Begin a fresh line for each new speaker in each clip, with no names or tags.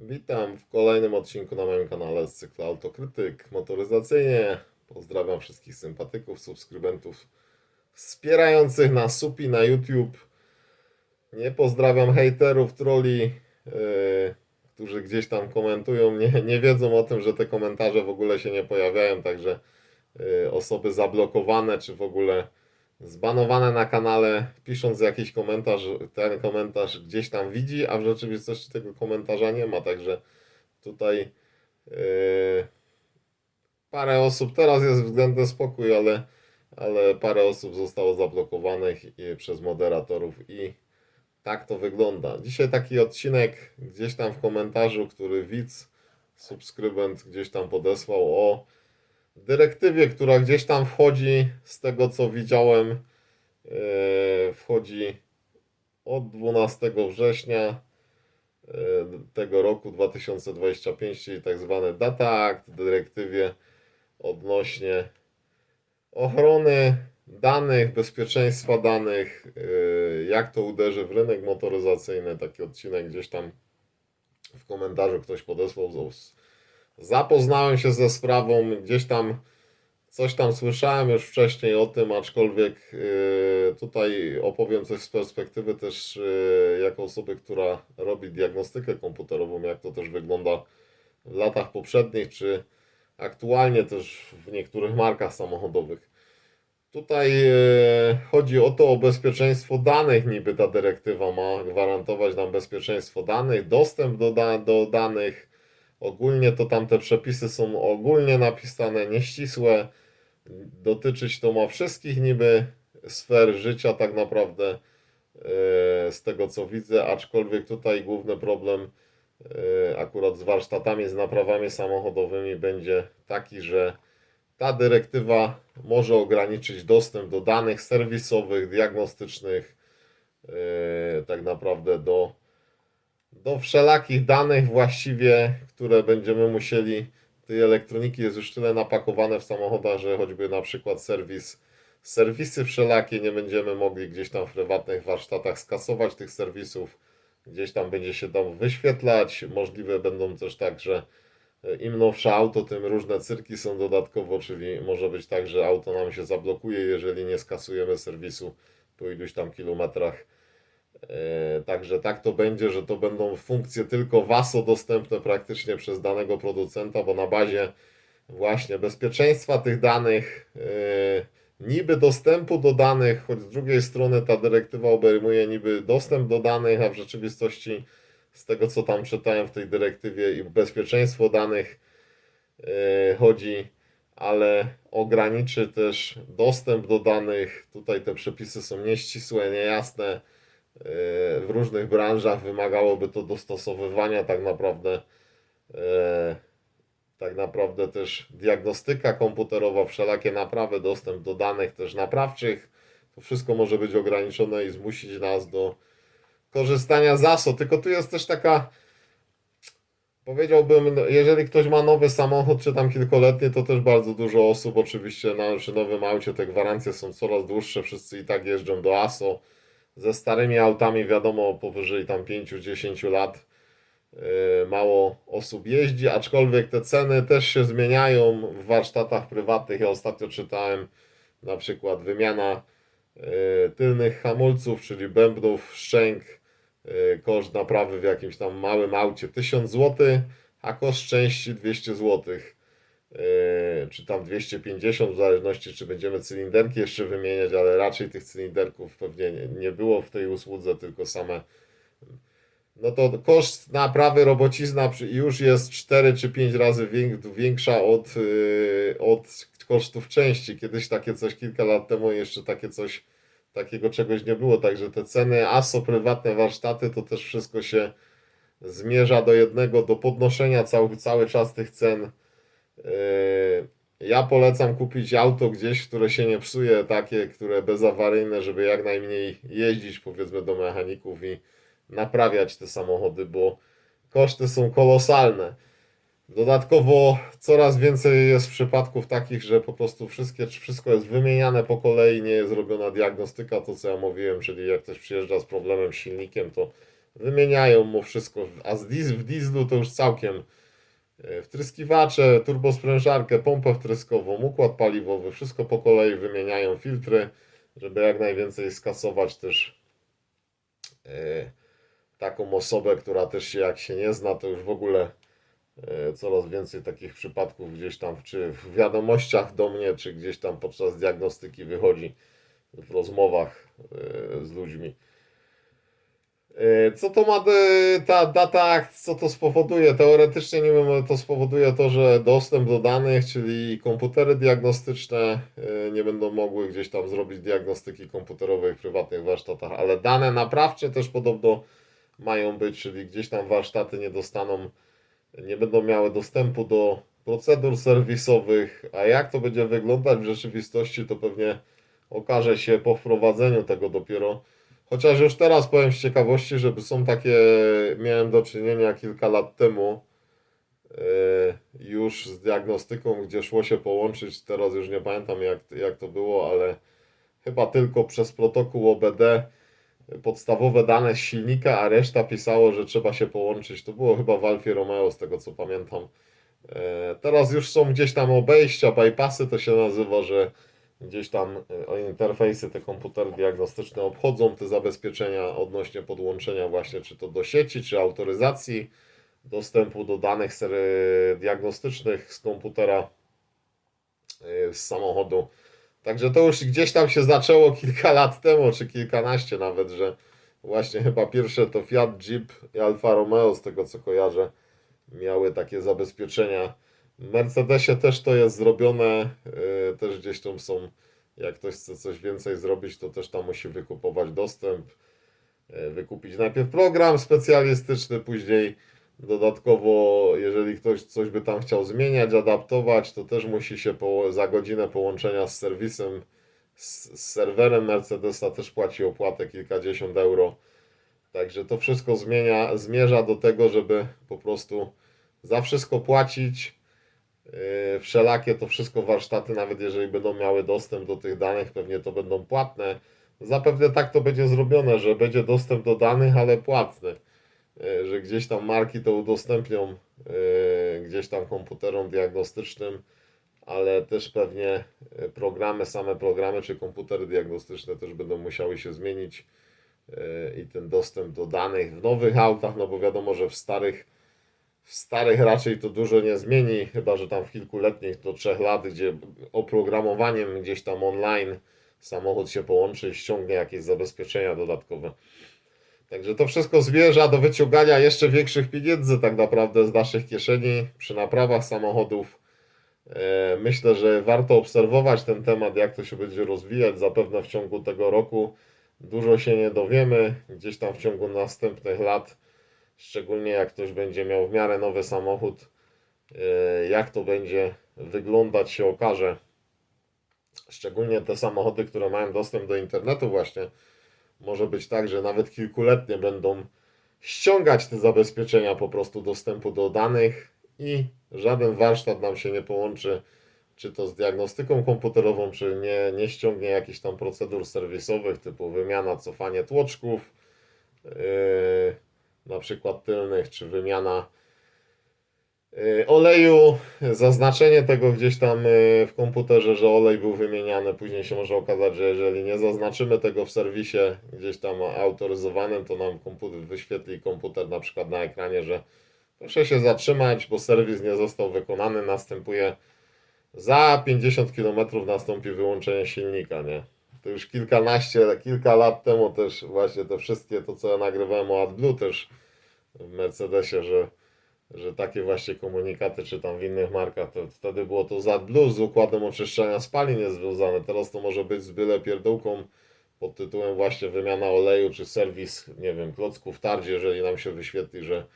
Witam w kolejnym odcinku na moim kanale z cyklu Autokrytyk Motoryzacyjnie. Pozdrawiam wszystkich sympatyków, subskrybentów wspierających nas supi na YouTube. Nie pozdrawiam hejterów, troli, yy, którzy gdzieś tam komentują. Nie, nie wiedzą o tym, że te komentarze w ogóle się nie pojawiają, także yy, osoby zablokowane czy w ogóle zbanowane na kanale, pisząc jakiś komentarz, ten komentarz gdzieś tam widzi, a w rzeczywistości tego komentarza nie ma, także tutaj yy, parę osób, teraz jest względny spokój, ale, ale parę osób zostało zablokowanych przez moderatorów i tak to wygląda. Dzisiaj taki odcinek gdzieś tam w komentarzu, który widz, subskrybent gdzieś tam podesłał o dyrektywie, która gdzieś tam wchodzi, z tego co widziałem, e, wchodzi od 12 września e, tego roku 2025, czyli tak zwany Data Act, dyrektywie odnośnie ochrony danych, bezpieczeństwa danych, e, jak to uderzy w rynek motoryzacyjny. Taki odcinek gdzieś tam w komentarzu ktoś podesłał. z- Zapoznałem się ze sprawą, gdzieś tam coś tam słyszałem już wcześniej o tym, aczkolwiek yy, tutaj opowiem coś z perspektywy też yy, jako osoby, która robi diagnostykę komputerową, jak to też wygląda w latach poprzednich, czy aktualnie też w niektórych markach samochodowych. Tutaj yy, chodzi o to, o bezpieczeństwo danych, niby ta dyrektywa ma gwarantować nam bezpieczeństwo danych, dostęp do, da- do danych, Ogólnie to tam te przepisy są ogólnie napisane, nieścisłe. Dotyczyć to ma wszystkich niby sfer życia tak naprawdę e, z tego co widzę, aczkolwiek tutaj główny problem e, akurat z warsztatami, z naprawami samochodowymi będzie taki, że ta dyrektywa może ograniczyć dostęp do danych serwisowych, diagnostycznych, e, tak naprawdę do do wszelakich danych właściwie, które będziemy musieli, tej elektroniki jest już tyle napakowane w samochodach, że choćby na przykład serwis, serwisy wszelakie nie będziemy mogli gdzieś tam w prywatnych warsztatach skasować tych serwisów, gdzieś tam będzie się tam wyświetlać, możliwe będą też tak, że e, im nowsze auto, tym różne cyrki są dodatkowo, czyli może być tak, że auto nam się zablokuje, jeżeli nie skasujemy serwisu po iluś tam kilometrach. E, Także tak to będzie, że to będą funkcje tylko WASO dostępne praktycznie przez danego producenta, bo na bazie właśnie bezpieczeństwa tych danych, e, niby dostępu do danych, choć z drugiej strony ta dyrektywa obejmuje niby dostęp do danych, a w rzeczywistości z tego co tam czytałem w tej dyrektywie i bezpieczeństwo danych e, chodzi, ale ograniczy też dostęp do danych. Tutaj te przepisy są nieścisłe, niejasne w różnych branżach wymagałoby to dostosowywania tak naprawdę e, tak naprawdę też diagnostyka komputerowa, wszelakie naprawy, dostęp do danych też naprawczych. To wszystko może być ograniczone i zmusić nas do korzystania z ASO. Tylko tu jest też taka powiedziałbym, no, jeżeli ktoś ma nowy samochód, czy tam kilkoletni, to też bardzo dużo osób oczywiście na przy nowym aucie te gwarancje są coraz dłuższe, wszyscy i tak jeżdżą do ASO ze starymi autami wiadomo powyżej tam 5-10 lat yy, mało osób jeździ, aczkolwiek te ceny też się zmieniają w warsztatach prywatnych. Ja ostatnio czytałem na przykład wymiana yy, tylnych hamulców, czyli bębnów, szczęk, yy, koszt naprawy w jakimś tam małym aucie 1000 zł, a koszt części 200 zł. Yy, czy tam 250, w zależności czy będziemy cylinderki jeszcze wymieniać, ale raczej tych cylinderków pewnie nie, było w tej usłudze, tylko same. No to koszt naprawy robocizna już jest 4 czy 5 razy większa od, yy, od kosztów części. Kiedyś takie coś, kilka lat temu jeszcze takie coś, takiego czegoś nie było, także te ceny ASO, prywatne warsztaty, to też wszystko się zmierza do jednego, do podnoszenia cały, cały czas tych cen. Yy, Ja polecam kupić auto gdzieś, które się nie psuje, takie, które bezawaryjne, żeby jak najmniej jeździć powiedzmy do mechaników i naprawiać te samochody, bo koszty są kolosalne. Dodatkowo coraz więcej jest przypadków takich, że po prostu wszystkie, wszystko jest wymieniane po kolei, nie jest robiona diagnostyka, to co ja mówiłem, czyli jak ktoś przyjeżdża z problemem z silnikiem, to wymieniają mu wszystko, a z diz, w dieslu to już całkiem wtryskiwacze, turbosprężarkę, pompę wtryskową, układ paliwowy, wszystko po kolei wymieniają, filtry, żeby jak najwięcej skasować też e, taką osobę, która też się jak się nie zna, to już w ogóle e, coraz więcej takich przypadków gdzieś tam, czy w wiadomościach do mnie, czy gdzieś tam podczas diagnostyki wychodzi w rozmowach e, z ludźmi. E, Co to ma ta data co to spowoduje? Teoretycznie nie wiem, ale to spowoduje to, że dostęp do danych, czyli komputery diagnostyczne e, nie będą mogły gdzieś tam zrobić diagnostyki komputerowej w prywatnych warsztatach, ale dane naprawcze też podobno mają być, czyli gdzieś tam warsztaty nie dostaną, nie będą miały dostępu do procedur serwisowych, a jak to będzie wyglądać w rzeczywistości, to pewnie okaże się po wprowadzeniu tego dopiero. Chociaż już teraz powiem z ciekawości, żeby są takie, miałem do czynienia kilka lat temu e, już z diagnostyką, gdzie szło się połączyć, teraz już nie pamiętam jak, jak to było, ale chyba tylko przez protokół OBD podstawowe dane z silnika, a reszta pisało, że trzeba się połączyć. To było chyba w Alfie Romeo, z tego co pamiętam. E, Teraz już są gdzieś tam obejścia, bypassy to się nazywa, że gdzieś tam e, interfejsy, te komputery diagnostyczne obchodzą te zabezpieczenia odnośnie podłączenia właśnie czy to do sieci, czy autoryzacji, dostępu do danych diagnostycznych z komputera, e, z samochodu. Także to już gdzieś tam się zaczęło kilka lat temu, czy kilkanaście nawet, że właśnie chyba pierwsze to Fiat Jeep i Alfa Romeo, z tego co kojarzę, miały takie zabezpieczenia. W Mercedesie też to jest zrobione, yy, też gdzieś tam są, jak ktoś chce coś więcej zrobić, to też tam musi wykupować dostęp, yy, wykupić najpierw program specjalistyczny, później dodatkowo, jeżeli ktoś coś by tam chciał zmieniać, adaptować, to też musi się po, za godzinę połączenia z serwisem, z, z serwerem Mercedesa też płaci opłatę kilkadziesiąt euro. Także to wszystko zmienia, zmierza do tego, żeby po prostu za wszystko płacić. Yy, wszelakie to wszystko warsztaty, nawet jeżeli będą miały dostęp do tych danych, pewnie to będą płatne. Zapewne tak to będzie zrobione, że będzie dostęp do danych, ale płatny. Yy, Że gdzieś tam marki to udostępnią yy, gdzieś tam komputerom diagnostycznym, ale też pewnie programy, same programy czy komputery diagnostyczne też będą musiały się zmienić i ten dostęp do danych w nowych autach, no bo wiadomo, że w starych w starych raczej to dużo nie zmieni, chyba że tam w kilkuletnich do trzech lat, gdzie oprogramowaniem gdzieś tam online samochód się połączy i ściągnie jakieś zabezpieczenia dodatkowe. Także to wszystko zmierza do wyciągania jeszcze większych pieniędzy tak naprawdę z naszych kieszeni przy naprawach samochodów. E, Myślę, że warto obserwować ten temat, jak to się będzie rozwijać. Zapewne w ciągu tego roku dużo się nie dowiemy, gdzieś tam w ciągu następnych lat szczególnie jak ktoś będzie miał w miarę nowy samochód, e, jak to będzie wyglądać się okaże. Szczególnie te samochody, które mają dostęp do internetu właśnie, może być tak, że nawet kilkuletnie będą ściągać te zabezpieczenia po prostu dostępu do danych i żaden warsztat nam się nie połączy, czy to z diagnostyką komputerową, czy nie, nie ściągnie jakichś tam procedur serwisowych typu wymiana, cofanie tłoczków, yy, na przykład tylnych, czy wymiana y, oleju, zaznaczenie tego gdzieś tam y, w komputerze, że olej był wymieniany. Później się może okazać, że jeżeli nie zaznaczymy tego w serwisie gdzieś tam autoryzowanym, to nam komputer wyświetli komputer na przykład na ekranie, że proszę się zatrzymać, bo serwis nie został wykonany. Następuje za 50 km nastąpi wyłączenie silnika, nie? To już kilkanaście, kilka lat temu też właśnie te wszystkie, to co ja nagrywałem o AdBlue też w Mercedesie, że, że takie właśnie komunikaty, czy tam w innych markach, to wtedy było to z AdBlue, z układem oczyszczania spalin jest związane. Teraz to może być z byle pierdółką pod tytułem właśnie wymiana oleju, czy serwis, nie wiem, klocków tardzie, jeżeli nam się wyświetli, że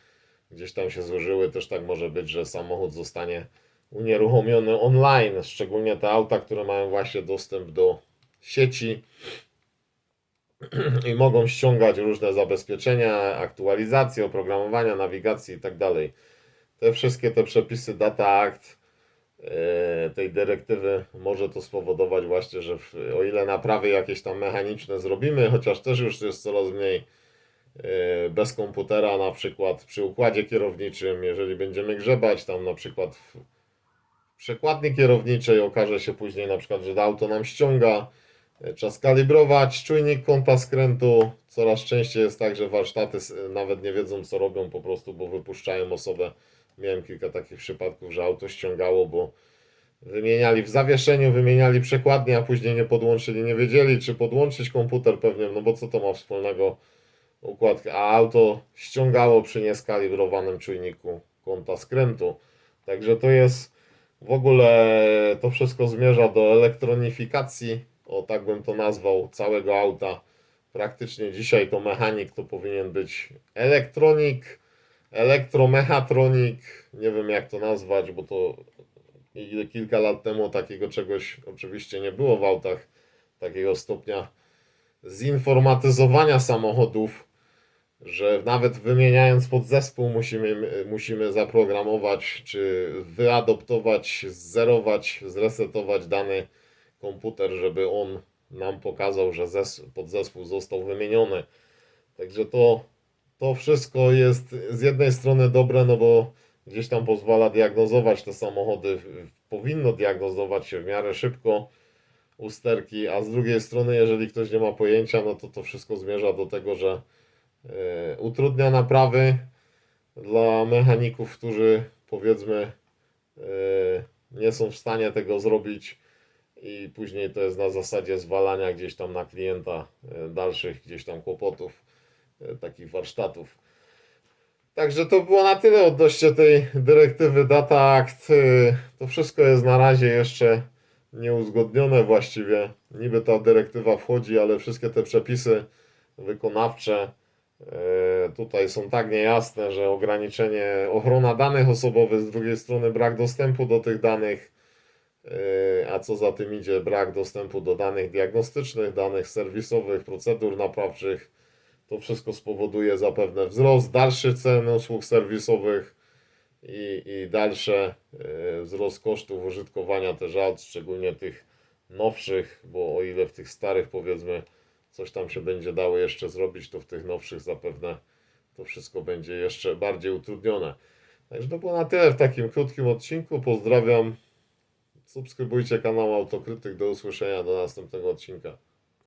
gdzieś tam się złożyły, też tak może być, że samochód zostanie unieruchomiony online, szczególnie te auta, które mają właśnie dostęp do sieci i mogą ściągać różne zabezpieczenia, aktualizacje, oprogramowania, nawigacji i tak. Te wszystkie te przepisy Data Act e, tej dyrektywy może to spowodować właśnie, że o ile naprawy jakieś tam mechaniczne zrobimy, chociaż też już jest coraz mniej e, bez komputera, na przykład przy układzie kierowniczym, jeżeli będziemy grzebać tam na przykład w przekładni kierowniczej, okaże się później na przykład, że to auto nam ściąga, trzeba skalibrować czujnik kąta skrętu. Coraz częściej jest tak, że warsztaty nawet nie wiedzą co robią po prostu, bo wypuszczają osobę. Miałem kilka takich przypadków, że auto ściągało, bo wymieniali w zawieszeniu, wymieniali przekładnię, a później nie podłączyli, nie wiedzieli czy podłączyć komputer pewnie, no bo co to ma wspólnego układ, a auto ściągało przy nieskalibrowanym czujniku kąta skrętu. Także to jest w ogóle to wszystko zmierza do elektronifikacji, o tak bym to nazwał, całego auta. Praktycznie dzisiaj to mechanik to powinien być elektronik, elektromechatronik, nie wiem jak to nazwać, bo to kilka lat temu takiego czegoś oczywiście nie było w autach, takiego stopnia zinformatyzowania samochodów, że nawet wymieniając podzespół musimy, musimy zaprogramować, czy wyadoptować, zerować, zresetować dany komputer, żeby on nam pokazał, że zes- podzespół został wymieniony. Także to, to wszystko jest z jednej strony dobre, no bo gdzieś tam pozwala diagnozować te samochody, powinno diagnozować się w miarę szybko usterki, a z drugiej strony, jeżeli ktoś nie ma pojęcia, no to to wszystko zmierza do tego, że e, utrudnia naprawy dla mechaników, którzy powiedzmy e, nie są w stanie tego zrobić i później to jest na zasadzie zwalania gdzieś tam na klienta e, dalszych gdzieś tam kłopotów, e, takich warsztatów. Także to było na tyle odnośnie tej dyrektywy Data Act. E, To wszystko jest na razie jeszcze nieuzgodnione właściwie. Niby ta dyrektywa wchodzi, ale wszystkie te przepisy wykonawcze tutaj są tak niejasne, że ograniczenie ochrona danych osobowych, z drugiej strony brak dostępu do tych danych, a co za tym idzie, brak dostępu do danych diagnostycznych, danych serwisowych, procedur naprawczych. To wszystko spowoduje zapewne wzrost dalszy cen usług serwisowych i, i dalsze e, wzrost kosztów użytkowania też aut, szczególnie tych nowszych, bo o ile w tych starych powiedzmy coś tam się będzie dało jeszcze zrobić, to w tych nowszych zapewne to wszystko będzie jeszcze bardziej utrudnione. Także to było na tyle w takim krótkim odcinku. Pozdrawiam. Subskrybujcie kanał Autokrytyk. Do usłyszenia do następnego odcinka.